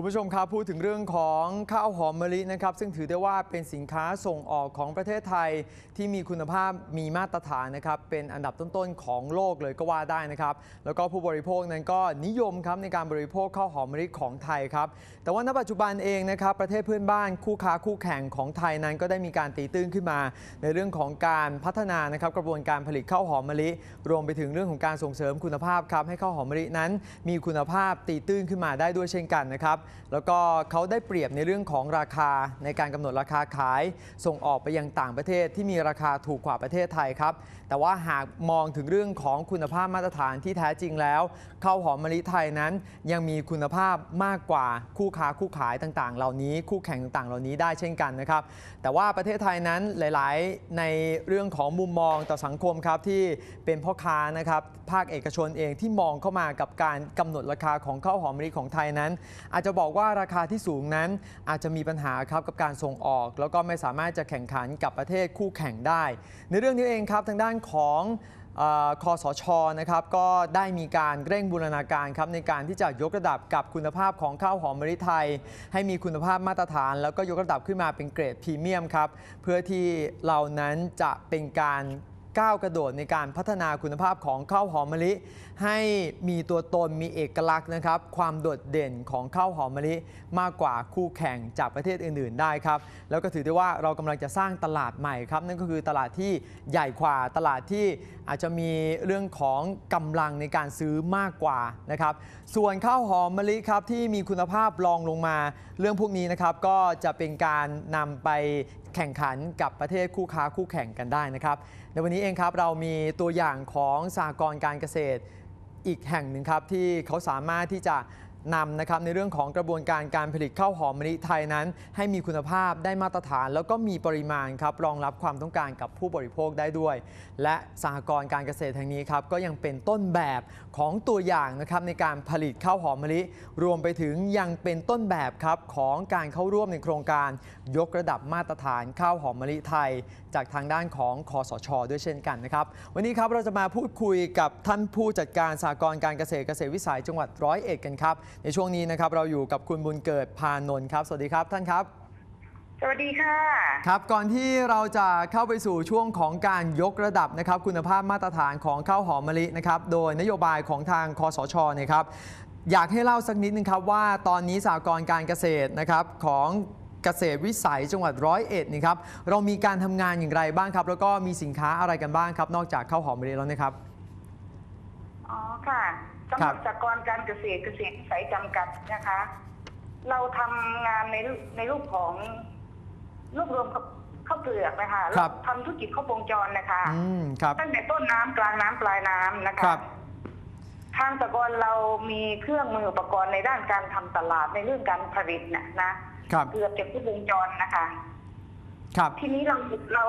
คุณผู้ชมครับพูดถึงเรื่องของข้าวหอมมะลินะครับ ซึ่งถือได้ว่าเป็นสินค้าส่งออกของประเทศไทยที่มีคุณภาพมีมาตรฐานนะครับ เป็นอันดับต้นๆของโลกเลยก็ว่าได้นะครับ แล้วก็ผู้บริโภคนั้นก็นิยมครับในการบริโภคข้าวหอมมะลิของไทยครับ แต่ว่าณปัจจุบันเองนะครับ ประเทศเพื่อนบ้านคู่ค้าคู่แข่งของไทยนั้น ก็ได้มีการตีตื้นขึ้นมา ในเรื่องของการพัฒนานะครับกระบวนการผลิตข้าวหอมมะลิ รวมไปถึงเรื่องของการส่งเสริมคุณภาพครับให้ข้าวหอมมะลินั้น มีคุณภาพตีตื้นขึ้นมาได้ด้วยเช่นกันนะครับแล้วก็เขาได้เปรียบในเรื่องของราคาในการกำหนดราคาขาย ส่งออกไปยังต่างประเทศที่มีราคาถูกกว่าประเทศไทยครับ แต่ว่าหากมองถึงเรื่องของคุณภาพมาตรฐานที่แท้จริงแล้วข้าวหอมมะลิไทยนั้น ยังมีคุณภาพมากกว่าคู่ค้าคู่ขายต่างๆ เหล่านี้คู่แข่งต่างๆ เหล่านี้ได้เช่นกันนะครับ แต่ว่าประเทศไทยนั้นหลายๆ ในเรื่องของมุมมองต่อสังคมครับที่เป็นพ่อค้านะครับภาคเอกชนเองที่มองเข้ามากับการกำหนดราคาของข้าวหอมมะลิของไทยนั้น อาจจะบอกว่าราคาที่สูงนั้นอาจจะมีปัญหาครับกับการส่งออก แล้วก็ไม่สามารถจะแข่งขันกับประเทศคู่แข่งได้ ในเรื่องนี้เองครับทางด้านของอคอสชนะครับก็ได้มีการเร่งบูรณาการครับในการที่จะยกระดับกับคุณภาพของข้าวหอมมะลิไทย ให้มีคุณภาพมาตรฐาน แล้วก็ยกระดับขึ้นมาเป็นเกรดพรีเมียมครับเพื่อที่เรานั้นจะเป็นการ ก้าวกระโดดในการพัฒนาคุณภาพของข้าวหอมมะลิ ให้มีตัวตนมีเอกลักษณ์นะครับ ความโดดเด่นของข้าวหอมมะลิมากกว่าคู่แข่งจากประเทศอื่น ๆ ได้ครับ แล้วก็ถือได้ว่าเรากำลังจะสร้างตลาดใหม่ครับ นั่นก็คือตลาดที่ใหญ่กว่าตลาดที่อาจจะมีเรื่องของกำลังในการซื้อมากกว่านะครับ ส่วนข้าวหอมมะลิครับที่มีคุณภาพรองลงมา เรื่องพวกนี้นะครับก็จะเป็นการนำไปแข่งขันกับประเทศคู่ค้าคู่แข่งกันได้นะครับ ในวันนี้เองครับเรามีตัวอย่างของสหกรณ์การเกษตรอีกแห่งหนึ่งครับที่เขาสามารถที่จะนำนะครับในเรื่องของกระบวนการการผลิตข้าวหอมมะลิไทยนั้น ให้มีคุณภาพได้มาตรฐาน แล้วก็มีปริมาณครับรองรับความต้องการกับผู้บริโภคได้ด้วย และสหกรณ์การเกษตรแห่งนี้ครับก็ยังเป็นต้นแบบของตัวอย่างนะครับในการผลิตข้าวหอมมะลิ รวมไปถึงยังเป็นต้นแบบครับของการเข้าร่วมในโครงการ ยกระดับมาตรฐานข้าวหอมมะลิไทยจากทางด้านของคอสช ด้วยเช่นกันนะครับ วันนี้ครับเราจะมาพูดคุยกับท่านผู้จัดการสหกรณ์การเกษตรเกษตรวิสัยจังหวัดร้อยเอ็ดกันครับ ในช่วงนี้นะครับเราอยู่กับคุณบุญเกิดพานนท์ครับ สวัสดีครับท่านครับ สวัสดีค่ะ ครับก่อนที่เราจะเข้าไปสู่ช่วงของการยกระดับนะครับ คุณภาพมาตรฐานของข้าวหอมมะลินะครับ โดยนโยบายของทางคอสชเนี่ยครับอยากให้เล่าสักนิดนึงครับว่าตอนนี้สากรณ์การเกษตรนะครับของ เกษตรวิสัยจังหวัดร้อยเอ็ดนี่ครับเรามีการทำงานอย่างไรบ้างครับ แล้วก็มีสินค้าอะไรกันบ้างครับ นอกจากข้าวหอมมะลิแล้วนะครับอ๋อค่ะสำหครัรับบสหกรณ์การเกษตรเกษตรวิสัยจำกัดนะคะ เราทำงานในรูปในรูปของรวบรวมข้าวข้าวเปลือกนะคะครับทำธุรกิจข้าววงจรนะคะอืมครับตั้งแต่ต้นน้ำกลางน้ำปลายน้ำนะคคะรับทางสหกรณ์เรามีเครื่องมืออุปกรณ์ในด้านการทำตลาดในเรื่องการผลิตนะนะ ครับ เกือบจะทุกวงจรนะคะ ครับ ทีนี้เราเรา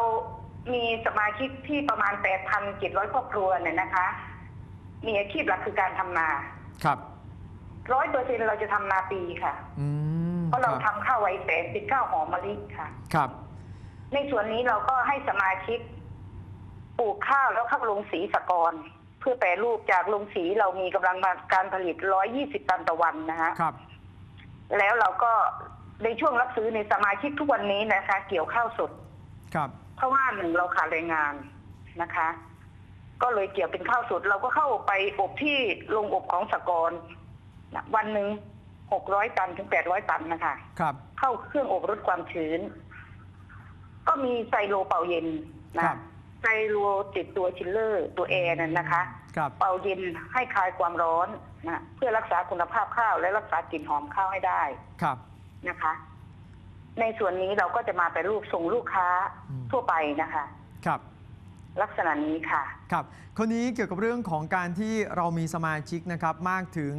มีสมาชิกที่ประมาณ8,700ครอบครัวเนี่ยนะคะ มีอาชีพหลักคือการทำนาครับร้อยเปอร์เซ็นเราจะทำนาปีค่ะอืมเพราะเราคทำบข้าวไวแสนเป็นข้าวหอมมะลิค่ะ ครับ ในส่วนนี้เราก็ให้สมาชิกปลูกข้าวแล้วเข้าลงสีสกรเพื่อแปรรูปจากลงสีเรามีกำลังการผลิต120ตันต่อวันนะคะครับ แล้วเราก็ ในช่วงรับซื้อในสมาชิกทุกวันนี้นะคะ เกี่ยวข้าวสด ครับ เพราะว่าหนึ่งเราขาดแรงงานนะคะ ก็เลยเกี่ยวเป็นข้าวสด เราก็เข้าไปอบที่โรงอบของสกรนะวันหนึ่งหกร้อยตันถึงแปดร้อยตันนะคะ ครับ เข้าเครื่องอบลดความชื้น ก็มีไซโลเป่าเย็นครันะบ ไซโลติดตัวชิลเลอร์ ตัวแอร์นั่นนะคะ ครับ เป่าเย็นให้คลายความร้อนนะเพื่อรักษาคุณภาพข้าวและรักษากลิ่นหอมข้าวให้ได้ ครับ นะคะ ในส่วนนี้เราก็จะมาไปรูปส่งลูกค้าอืมทั่วไปนะคะ ครับ ลักษณะนี้ค่ะ ครับคราวนี้เกี่ยวกับเรื่องของการที่เรามีสมาชิกนะครับมากถึง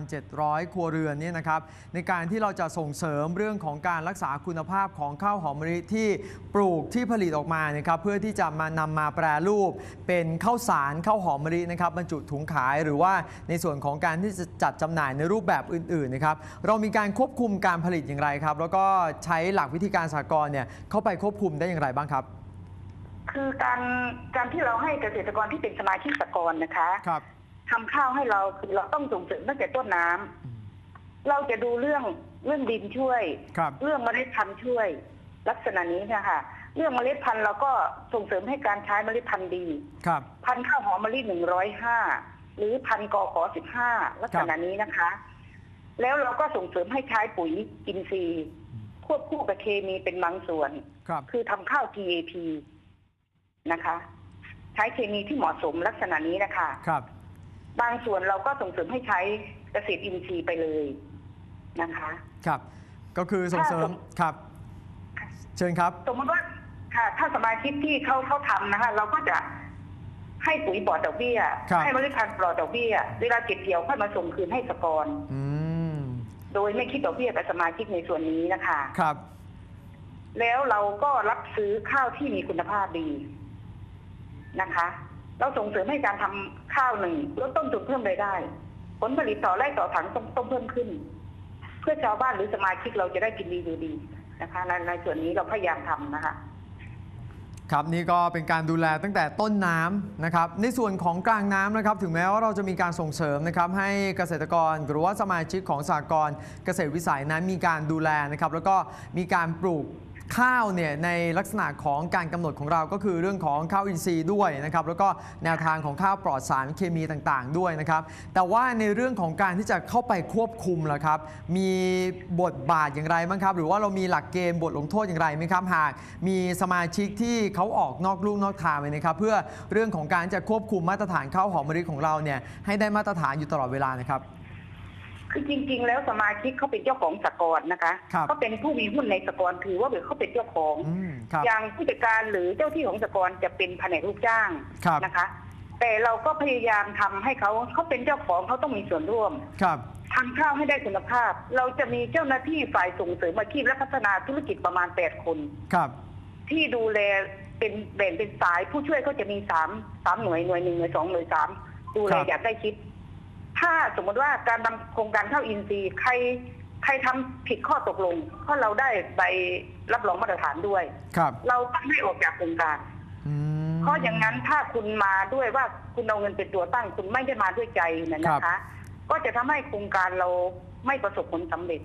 8,700 ครัวเรือนเนี่ยนะครับในการที่เราจะส่งเสริมเรื่องของการรักษาคุณภาพของข้าวหอมมะลิที่ปลูกที่ผลิตออกมานะครับเพื่อที่จะมานำมาแปรรูป เป็นข้าวสารข้าวหอมมะลินะครับบรรจุถุงขายหรือว่าในส่วนของการที่จะจัดจำหน่ายในรูปแบบอื่นๆนะครับเรามีการควบคุมการผลิตอย่างไรครับ แล้วก็ใช้หลักวิธีการสากลเนี่ยเข้าไปควบคุมได้อย่างไรบ้างครับ คือการการที่เราให้เกษตรกรที่เป็นสมาชิกสหกรณ์นะคะครับ ทำข้าวให้เราคือเราต้องส่งเสริมตั้งแต่ต้นน้ำเราจะดูเรื่องเรื่องดินช่วย ครับ เรื่องเมล็ดพันธุ์ช่วย ลักษณะนี้นะคะเรื่องเมล็ดพันธุ์เราก็ส่งเสริมให้การใช้เมล็ดพันธุ์ดี ครับ พันธุ์ข้าวหอมมะลิหนึ่งร้อยห้าหรือพันธุ์กอขอสิบห้าลักษณะนี้นะคะ แล้วเราก็ส่งเสริมให้ใช้ปุ๋ยอินทรีย์ ควบคู่กับเคมีเป็นบางส่วน ครับ คือทำข้าว GAP นะคะ ใช้เคมีที่เหมาะสมลักษณะนี้นะคะครับ บางส่วนเราก็ส่งเสริมให้ใช้เกษตรอินทรีย์ไปเลยนะคะ ครับ ก็คือส่งเสริมครับ เชิญครับ สมมติว่าค่ะ ถ้าสมาชิกที่เขาเขาทำนะคะ เราก็จะให้ปุ๋ยปลอดดอกเบี้ยครับให้เมล็ดพันธุ์ปลอดดอกเบี้ย เวลาเก็บเกี่ยวค่อยมาส่งคืนให้สกรอืมโดยไม่คิดดอกเบี้ยกับสมาชิกในส่วนนี้นะคะ ครับ แล้วเราก็รับซื้อข้าวที่มีคุณภาพดี นะคะ เราส่งเสริมให้การทำข้าวหนึ่งลดต้นทุนเพิ่มรายได้ ผลผลิตต่อไร่ต่อถังต้องเพิ่มขึ้น เพื่อชาวบ้านหรือสมาชิกเราจะได้กินดีอยู่ดีนะคะในในส่วนนี้เราพยายามทำนะคะครับนี่ก็เป็นการดูแลตั้งแต่ต้นน้ำนะครับในส่วนของกลางน้ำนะครับถึงแม้ว่าเราจะมีการส่งเสริมนะครับให้เกษตรกรหรือว่าสมาชิกของสหกรณ์เกษตรวิสัยนั้นมีการดูแลนะครับแล้วก็มีการปลูก ข้าวเนี่ยในลักษณะของการกำหนดของเราก็คือเรื่องของข้าวอินทรีย์ด้วยนะครับแล้วก็แนวทางของข้าวปลอดสารเคมีต่างๆ ด้วยนะครับ แต่ว่าในเรื่องของการที่จะเข้าไปควบคุมล่ะครับ มีบทบาทอย่างไรบ้างครับ หรือว่าเรามีหลักเกณฑ์บทลงโทษอย่างไรไหมครับ หากมีสมาชิกที่เขาออกนอกลูกนอกทางไปนะครับเพื่อเรื่องของการจะควบคุมมาตรฐานข้าวหอมมะลิของเราเนี่ยให้ได้มาตรฐานอยู่ตลอดเวลานะครับ คือจริง ๆ แล้วสมาชิกเขาเป็นเจ้าของสกรนะคะครับเขาเป็นผู้มีหุ้นในสกรถือว่าเขาเป็นเจ้าของ อืมครับ อย่างผู้จัดการหรือเจ้าที่ของสกรจะเป็นแผนกลูกจ้างครับ นะคะ แต่เราก็พยายามทำให้เขาเขาเป็นเจ้าของเขาต้องมีส่วนร่วมครับ ทำข้าวให้ได้คุณภาพ เราจะมีเจ้าหน้าที่ฝ่ายส่งเสริมอาชีพและพัฒนาธุรกิจประมาณ 8 คน ครับ ที่ดูแลเป็นแบ่งเป็นสายผู้ช่วยก็จะมีสามสามหน่วยหน่วยหนึ่งหน่วยสองหน่วยสามดูแลครับ อย่างใกล้ชิด ถ้าสมมติว่าการทำโครงการข้าวอินทรีย์ใครใครทำผิดข้อตกลงเพราะเราได้ใบรับรองมาตรฐานด้วย ครับ เราต้องให้ออกจากโครงการอืมเพราะอย่างนั้นถ้าคุณมาด้วยว่าคุณเอาเงินเป็นตัวตั้ง คุณไม่ได้มาด้วยใจนะนะครัคะบก็จะทำให้โครงการเราไม่ประสบผลสำเร็จ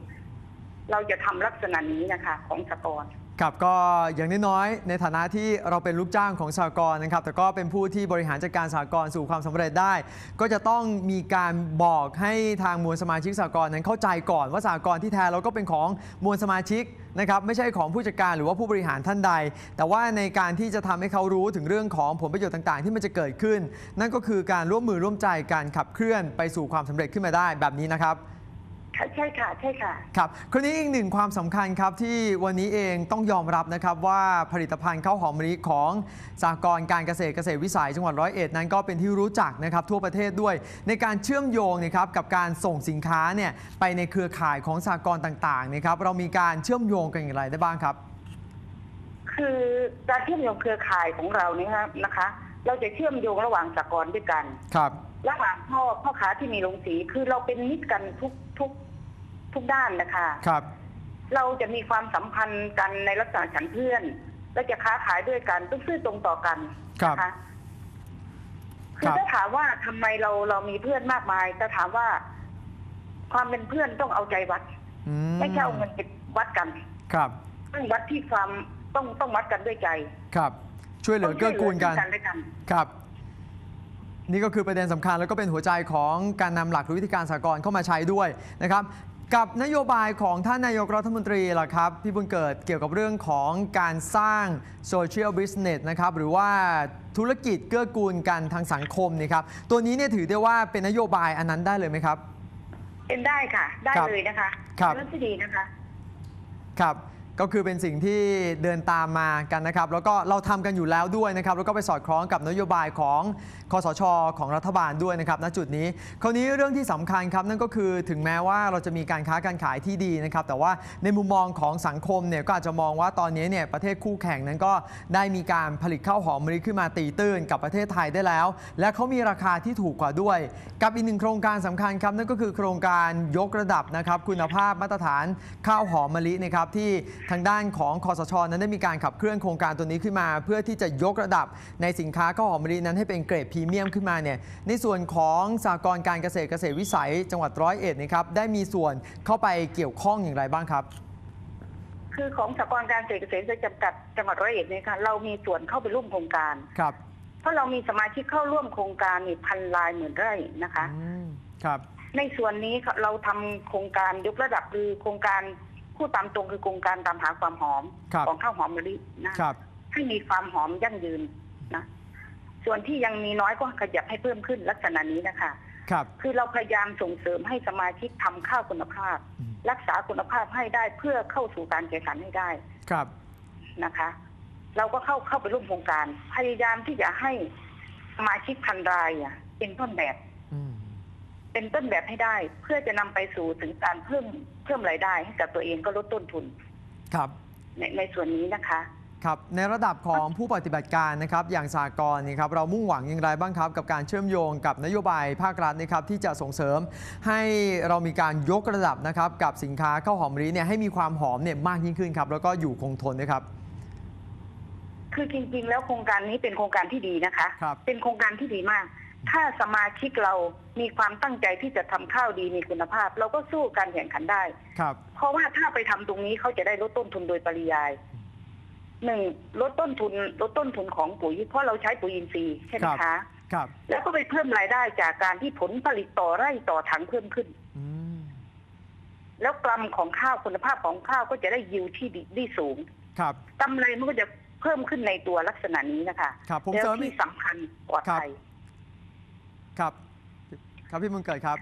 เราจะทำลักษณะนี้นะคะ ของสกร ครับก็อย่างน้อยๆในฐานะที่เราเป็นลูกจ้างของสหกรณ์นะครับ แต่ก็เป็นผู้ที่บริหารจัดการสหกรณ์สู่ความสำเร็จได้ ก็จะต้องมีการบอกให้ทางมวลสมาชิกสหกรณ์นั้นเข้าใจก่อนว่าสหกรณ์ที่แท้เราก็เป็นของมวลสมาชิกนะครับไม่ใช่ของผู้จัดการหรือว่าผู้บริหารท่านใด แต่ว่าในการที่จะทำให้เขารู้ถึงเรื่องของผลประโยชน์ต่างๆ ที่มันจะเกิดขึ้น นั่นก็คือการร่วมมือร่วมใจการขับเคลื่อนไปสู่ความสำเร็จขึ้นมาได้แบบนี้นะครับ ค่ะใช่ค่ะใช่ค่ะ ครับคราวนี้อีกหนึ่งความสำคัญครับที่วันนี้เองต้องยอมรับนะครับว่าผลิตภัณฑ์ข้าวหอมมะลิของสหกรณ์การเกษตรเกษตรวิสัยจังหวัดร้อยเอ็ดนั้นก็เป็นที่รู้จักนะครับทั่วประเทศด้วย ในการเชื่อมโยงนะครับกับการส่งสินค้าเนี่ยไปในเครือข่ายของสหกรณ์ต่างๆนะครับเรามีการเชื่อมโยงกันอย่างไรได้บ้างครับ คือการเชื่อมโยงเครือข่ายของเราเนี่ยนะคะ เราจะเชื่อมโยงระหว่างสกรด้วยกัน ครับ ระหว่างพ่อพ่อค้าที่มีโรงสีคือเราเป็นมิตรกันทุกทุก ทุกด้านนะคะครับ เราจะมีความสัมพันธ์กันในลักษณะฉันเพื่อนเราจะค้าขายด้วยกันต้องซื่อตรงต่อกันครับนะคะคืครัอบถ้าถามว่าทำไมเราเรามีเพื่อนมากมายจะถามว่า ความเป็นเพื่อนต้องเอาใจวัด อืไม่ใช่เอาเงินไปวัดกันครับ ต้องวัดที่ความต้องต้องวัดกันด้วยใจครับ ช่วยเหลือเกื้อกูลกัน ต้องช่วยเหลือซึ่งและกัน ครับ นี่ก็คือประเด็นสำคัญแล้วก็เป็นหัวใจของการนำหลักหรือวิธีการสากลเข้ามาใช้ด้วยนะครับ กับนโยบายของท่านนายกรัฐมนตรีล่ะครับ พี่บุญเกิดเกี่ยวกับเรื่องของการสร้างโซเชียลบิสเนสนะครับ หรือว่าธุรกิจเกื้อกูลกันทางสังคมนี่ครับ ตัวนี้เนี่ยถือได้ว่าเป็นนโยบายอันนั้นได้เลยไหมครับ เป็นได้ค่ะ ได้ครับเลยนะคะครับเป็นเรื่องที่ดีนะคะ ครับ ก็คือเป็นสิ่งที่เดินตามมากันนะครับ แล้วก็เราทำกันอยู่แล้วด้วยนะครับ แล้วก็ไปสอดคล้องกับนโยบายของคอสช ของรัฐบาลด้วยนะครับณจุดนี้ คราวนี้เรื่องที่สำคัญครับ นั่นก็คือถึงแม้ว่าเราจะมีการค้าการขายที่ดีนะครับ แต่ว่าในมุมมองของสังคมเนี่ยก็อาจจะมองว่าตอนนี้เนี่ยประเทศคู่แข่งนั้นก็ได้มีการผลิตข้าวหอมมะลิขึ้นมาตีตื้นกับประเทศไทยได้แล้ว และเขามีราคาที่ถูกกว่าด้วย กับอีกหนึ่งโครงการสำคัญครับนั่นก็คือโครงการยกระดับนะครับคุณภาพมาตรฐานข้าวหอมมะลินะครับที่ทางด้านของคอสชนั้นได้มีการขับเคลื่อนโครงการตัวนี้ขึ้นมา เพื่อที่จะยกระดับในสินค้าข้าวหอมมะลินั้นให้เป็นเกรดพรีเมียมขึ้นมาเนี่ยในส่วนของสากลการเกษตรเกษตรวิสัย จังหวัดร้อยเอ็ดนะครับได้มีส่วนเข้าไปเกี่ยวข้องอย่างไรบ้างครับ คือของสหกรณ์การเกษตรเกษตรจำกัดจังหวัดร้อยเอ็ดเนี่ยค่ะเรามีส่วนเข้าไปร่วมโครงการครับเพราะเรามีสมาชิกเข้าร่วมโครงการนี่พันลายหมื่นไร่นะคะอืมครับ ในส่วนนี้เราทำโครงการยกระดับคือโครงการ พูดตามตรงคือโครงการตามหาความหอมครับของข้าวหอมมะลินะครับ ให้มีความหอมยั่งยืนนะ ส่วนที่ยังมีน้อยก็ขยับให้เพิ่มขึ้นลักษณะนี้นะคะ ครับ คือเราพยายามส่งเสริมให้สมาชิกทำข้าวคุณภาพ อืม รักษาคุณภาพให้ได้เพื่อเข้าสู่การแข่งขันให้ได้ครับ นะคะ เราก็เข้าเข้าไปร่วมโครงการ พยายามที่จะให้สมาชิกพันรายอะเป็นต้นแบบ อืม เป็นต้นแบบให้ได้ เพื่อจะนำไปสู่ถึงการเพิ่มเพิ่มรายได้ให้กับตัวเองก็ลดต้นทุนครับในในส่วนนี้นะคะครับในระดับของผู้ปฏิบัติการนะครับอย่างสากลนี่ครับเรามุ่งหวังอย่างไรบ้างครับ กับการเชื่อมโยงกับนโยบายภาครัฐนะครับที่จะส่งเสริมให้เรามีการยกระดับนะครับกับสินค้าข้าวหอมมะลิเนี่ยให้มีความหอมเนี่ยมากยิ่งขึ้นครับแล้วก็อยู่คงทนด้วยครับ คือจริงๆ แล้วโครงการนี้เป็นโครงการที่ดีนะคะ ครับ เป็นโครงการที่ดีมาก ถ้าสมาชิกเรามีความตั้งใจที่จะทำข้าวดีมีคุณภาพ เราก็สู้การแข่งขันได้ ครับ เพราะว่าถ้าไปทำตรงนี้เขาจะได้ลดต้นทุนโดยปริยายหนึ่งลดต้นทุนลดต้นทุนของปุ๋ย เพราะเราใช้ปุ๋ยอินทรีย์ใช่ไหมครับคะครับ แล้วก็ไปเพิ่มรายได้จากการที่ผลผลิตต่อไร่ต่อถังเพิ่มขึ้นอืมแล้วกรัมของข้าวคุณภาพของข้าวก็จะได้ยิวที่ดีที่สูง ครับกำไรมันก็จะเพิ่มขึ้นในตัวลักษณะนี้นะคะ ครับผมแล้วเสริมอีที่กสำคัญปลอดภัย ครับครับพี่บุญเกิดครับ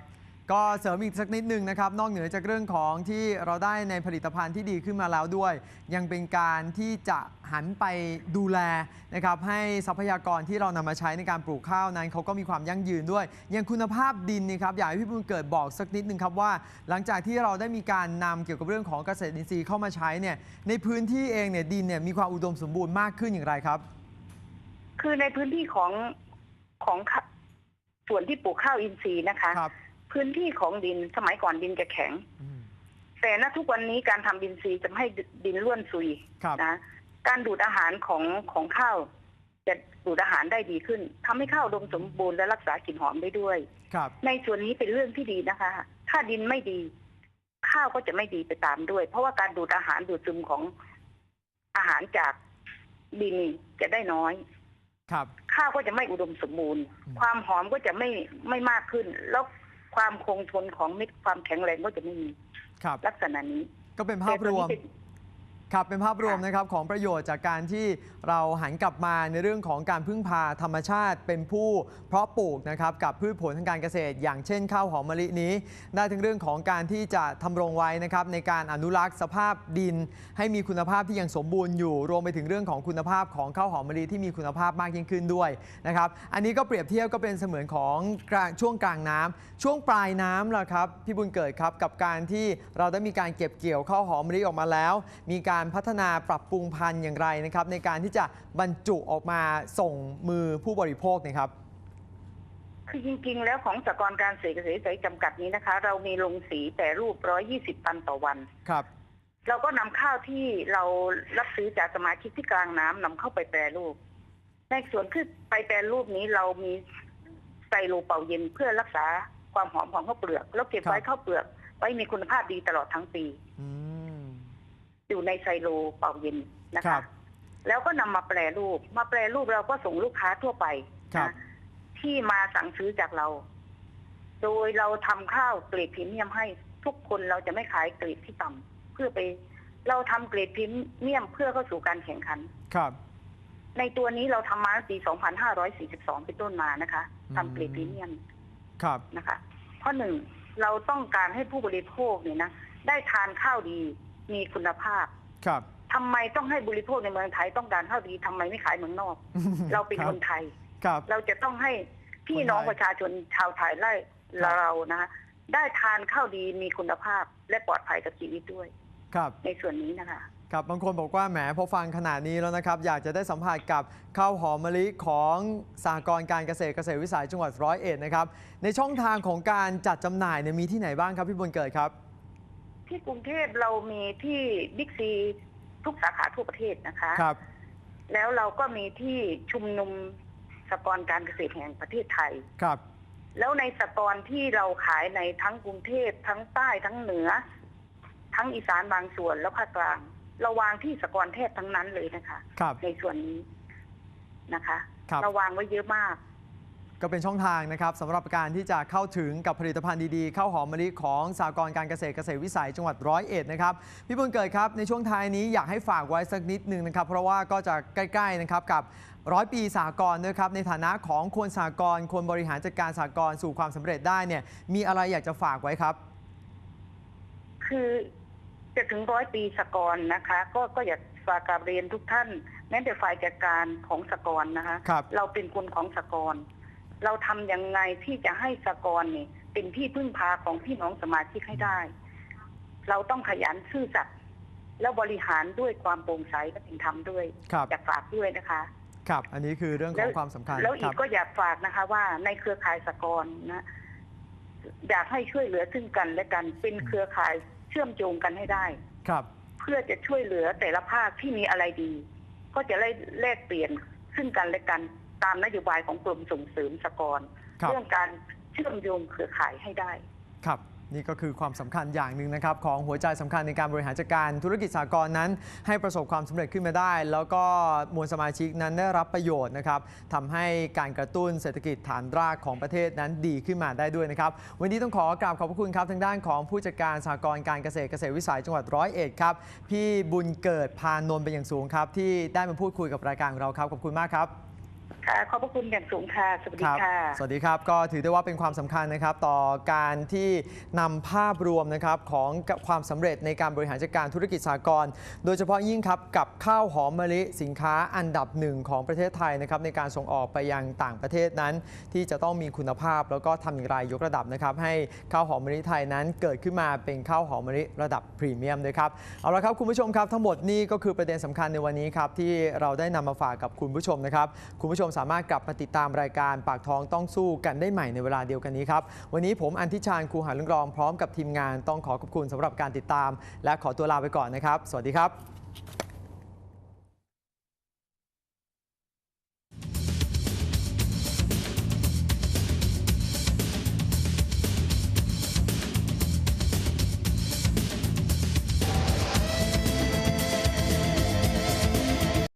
ก็เสริมอีกสักนิดหนึ่งนะครับ นอกเหนือจากเรื่องของที่เราได้ในผลิตภัณฑ์ที่ดีขึ้นมาแล้วด้วย ยังเป็นการที่จะหันไปดูแลนะครับ ให้ทรัพยากรที่เรานำมาใช้ในการปลูกข้าวนั้นเขาก็มีความยั่งยืนด้วยย่างคุณภาพดินนี่ครับอยากให้พี่บุญเกิดบอกสักนิดหนึ่งครับว่า หลังจากที่เราได้มีการนำเกี่ยวกับเรื่องของเกษตรอินทรีย์เข้ามาใช้เนี่ยในพื้นที่เองเนี่ยดินเนี่ยมีความอุดมสมบูรณ์มากขึ้นอย่างไรครับ คือในพื้นที่ของของข้า ส่วนที่ปลูกข้าวอินทรีย์นะคะ ครับพื้นที่ของดินสมัยก่อนดินจะแข็ง อืมแต่ณทุกวันนี้การทำดินทรีย์จะไม่ให้ดินร่วนซุยครับนะการดูดอาหารของของข้าว จะดูดอาหารได้ดีขึ้นทำให้ข้าวอุดมสมบูรณ์และรักษากลิ่นหอมได้ด้วย ครับในส่วนนี้เป็นเรื่องที่ดีนะคะ ถ้าดินไม่ดี ข้าวก็จะไม่ดีไปตามด้วย เพราะว่าการดูดอาหารดูดซึมของอาหารจากดินนี่จะได้น้อย ครับ ข้าวก็จะไม่อุดมสมบูรณ์อืมความหอมก็จะไม่ไม่มากขึ้น แล้วความคงทนของเม็ดความแข็งแรงก็จะไม่มีครับ ลักษณะนี้ก็เป็นภาพรวมแต่ตัวนี้เป็น ครับเป็นภาพรวมค่ะนะครับของประโยชน์จากการที่เราหันกลับมาในเรื่องของการพึ่งพาธรรมชาติเป็นผู้เพาะปลูกนะครับกับพืชผลทางการเกษตร อย่างเช่นข้าวหอมมะลินี้ ได้ทั้งเรื่องของการที่จะทำรงไว้นะครับในการอนุรักษ์สภาพดิน ให้มีคุณภาพที่ยังสมบูรณ์อยู่ รวมไปถึงเรื่องของคุณภาพของข้าวหอมมะลิที่มีคุณภาพมากยิ่งขึ้นด้วยนะครับอันนี้ก็เปรียบเทียบก็เป็นเสมือนของกลางช่วงกลางน้ำช่วงปลายน้ำล่ะครับพี่บุญเกิดครับกับการที่เราได้มีการเก็บเกี่ยวข้าวหอมมะลิออกมาแล้ว มีการพัฒนาปรับปรุงพันธุ์อย่างไรนะครับ ในการที่จะบรรจุออกมาส่งมือผู้บริโภคนะครับคือจริงๆ แล้วของสหกรณ์การเกษตรเกษตรวิสัยจำกัดนี้นะคะ เรามีโรงสีแต่รูป 120 ตันต่อวันครับ เราก็นำข้าวที่เรารับซื้อจากสมาชิกที่กลางน้ำนำเข้าไปแปรรูป ในส่วนคือไปแปรรูปนี้เรามีไซโลเป่าเย็นเพื่อรักษาความหอมของข้าวเปลือก แล้วเก็บไว้ครับข้าวเปลือกไว้มีคุณภาพดีตลอดทั้งปี อืม อยู่ในไซโลเป่าเย็นนะครัคะ บ แล้วก็นำมาแปรรูป มาแปรรูปเราก็ส่งลูกค้าทั่วไปครับ นะที่มาสั่งซื้อจากเรา โดยเราทำข้าวเกรดพรีเมียมให้ทุกคนเราจะไม่ขายเกรดที่ต่ำเพื่อไป เราทำเกรดพรีเมียมเพื่อเข้าสู่การแข่งขัน ครับ ในตัวนี้เราทำมาตั้งปี 2542 เป็นต้นมานะคะทำเกรดพรีเมียม ครับ นะคะเพราะหนึ่งเราต้องการให้ผู้บริโภคเนี่ยนะได้ทานข้าวดี มีคุณภาพ ครับ ทำไมต้องให้บริโภคในเมืองไทยต้องการข้าวดีทำไมไม่ขายเมืองนอก เราเป็นคครับนไทย ครับ เราจะต้องให้พี่น้องคนไทยประชาชนชาวไทยไล่ครับเรานะคะได้ทานข้าวดีมีคุณภาพและปลอดภัยกับชีวิตด้วย ครับ ในส่วนนี้นะคะ ครับ บางคนบอกว่าแหมพอฟังขนาดนี้แล้วนะครับ อยากจะได้สัมผัสกับข้าวหอมมะลิของสหกรณ์การเกษตรเกษตรวิสัยจังหวัดร้อยเอ็ดนะครับ ในช่องทางของการจัดจำหน่ายเนี่ยมีที่ไหนบ้างครับพี่บุญเกิดครับ ที่กรุงเทพเรามีที่บิ๊กซีทุกสาขาทั่วประเทศนะคะ ครับ แล้วเราก็มีที่ชุมนุมสหกรณ์การเกษตรแห่งประเทศไทย ครับ แล้วในสหกรณ์ที่เราขายในทั้งกรุงเทพทั้งใต้ทั้งเหนือ ทั้งอีสานบางส่วนแล้วภาคกลางเราวางที่สหกรณ์แทบทั้งนั้นเลยนะคะ ครับ ในส่วนนี้นะคะ ครับ เราวางไว้เยอะมาก ก็เป็นช่องทางนะครับสำหรับการที่จะเข้าถึงกับผลิตภัณฑ์ดีๆข้าวหอมมะลิของสากลการเกษตรเกษตรวิสัยจังหวัดร้อยเอ็ดนะครับพี่บุญเกิดครับในช่วงท้ายนี้อยากให้ฝากไว้สักนิดนึงนะครับ เพราะว่าก็จะใกล้ๆนะครับกับร้อยปีสากลนะครับในฐานะของคนสากลคนบริหารจัดการสากลสู่ความสำเร็จได้เนี่ยมีอะไรอยากจะฝากไว้ครับ คือจะถึงร้อยปีสหกรณ์นะคะ ก็ก็อยากฝากกราบเรียนทุกท่านแม้แต่ฝ่ายจัดการของสหกรณ์นะคะครับเราเป็นคนของสหกรณ์ เราทำยังไงที่จะให้สหกรณ์นี่เป็นที่พึ่งพาของพี่น้องสมาชิกให้ได้ เราต้องขยันซื่อสัตย์แล้วบริหารด้วยความโปร่งใสและเป็นธรรมด้วยครับ อยากฝากด้วยนะคะ ครับ อันนี้คือเรื่องของความสำคัญแล้วคอีรักบก็อยากฝากนะคะ ว่าในเครือข่ายสหกรณ์นะ อยากให้ช่วยเหลือซึ่งกันและกันเป็นเครือข่ายเชื่อมโยงกันให้ได้ ครับ เพื่อจะช่วยเหลือแต่ละภาคที่มีอะไรดี ก็จะได้แลกเปลี่ยนซึ่งกันและกัน ตามนโยบายของกรมส่งเสริมสหกรณ์ครับเรื่องการเชื่อมโยงเครือข่ายให้ได้ ครับ นี่ก็คือความสำคัญอย่างหนึ่งนะครับ ของหัวใจสำคัญในการบริหารจัดการธุรกิจสากลนั้น ให้ประสบความสำเร็จขึ้นมาได้ แล้วก็มวลสมาชิกนั้นได้รับประโยชน์นะครับทำให้การกระตุ้นเศรษฐกิจฐานรากของประเทศนั้นดีขึ้นมาได้ด้วยนะครับ วันนี้ต้องขอกราบขอบพระคุณครับทางด้านของผู้จัดการสากลการเกษตรเกษตรวิสัยจังหวัดร้อยเอ็ดครับพี่บุญเกิดพานนท์เป็นอย่างสูงครับที่ได้มาพูดคุยกับรายการของเราครับขอบคุณมากครับ ค่ะขอบพระคุณอย่างสูงค่ะ สวัสดีครับค่ะ สวัสดีครับ ก็ถือได้ว่าเป็นความสำคัญนะครับ ต่อการที่นำภาพรวมนะครับของความสำเร็จในการบริหารจัดการธุรกิจสากลโดยเฉพาะยิ่งครับกับข้าวหอมมะลิสินค้าอันดับหนึ่งของประเทศไทยนะครับในการส่งออกไปยังต่างประเทศนั้น ที่จะต้องมีคุณภาพ แล้วก็ทำอย่างไรยกระดับนะครับ ให้ข้าวหอมมะลิไทยนั้นเกิดขึ้นมาเป็นข้าวหอมมะลิระดับพรีเมียมด้วยครับเอาละครับคุณผู้ชมครับทั้งหมดนี่ก็คือประเด็นสำคัญในวันนี้ครับที่เราได้นำมาฝากกับคุณผู้ชมนะครับคุณผู้ชมสามารถกลับมาติดตามรายการปากท้องต้องสู้กันได้ใหม่ในเวลาเดียวกันนี้ครับ วันนี้ผมอันทิชาญครูหาลุงรองพร้อมกับทีมงานต้องขอขอบคุณสำหรับการติดตาม และขอตัวลาไปก่อนนะครับ สวัสดีครับ